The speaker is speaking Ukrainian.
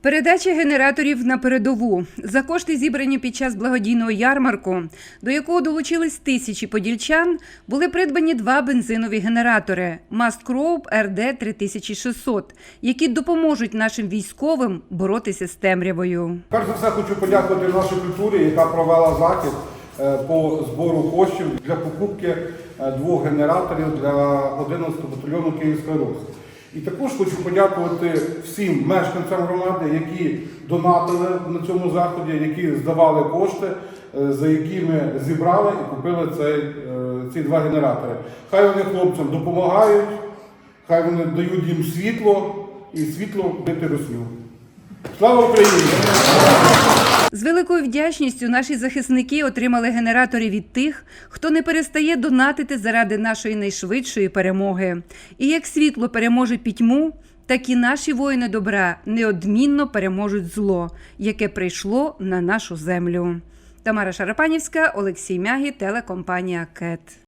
Передача генераторів на передову за кошти, зібрані під час благодійного ярмарку, до якого долучились тисячі подільчан, були придбані два бензинові генератори Масткроуп РД 3600, які допоможуть нашим військовим боротися з темрявою. Перш за все хочу подякувати нашій культурі, яка провела захід е, по збору коштів для покупки е, двох генераторів для 11 батальйону Київської Рус. І також хочу подякувати всім мешканцям громади, які донатили на цьому заході, які здавали кошти, е, за які ми зібрали і купили цей, е, ці два генератори. Хай вони хлопцям допомагають, хай вони дають їм світло і світло бити росню. Слава Україні! Великою вдячністю наші захисники отримали генератори від тих, хто не перестає донатити заради нашої найшвидшої перемоги. І як світло переможе пітьму, так і наші воїни добра неодмінно переможуть зло, яке прийшло на нашу землю. Тамара Шарапанівська, Олексій Мягі, телекомпанія КЕТ.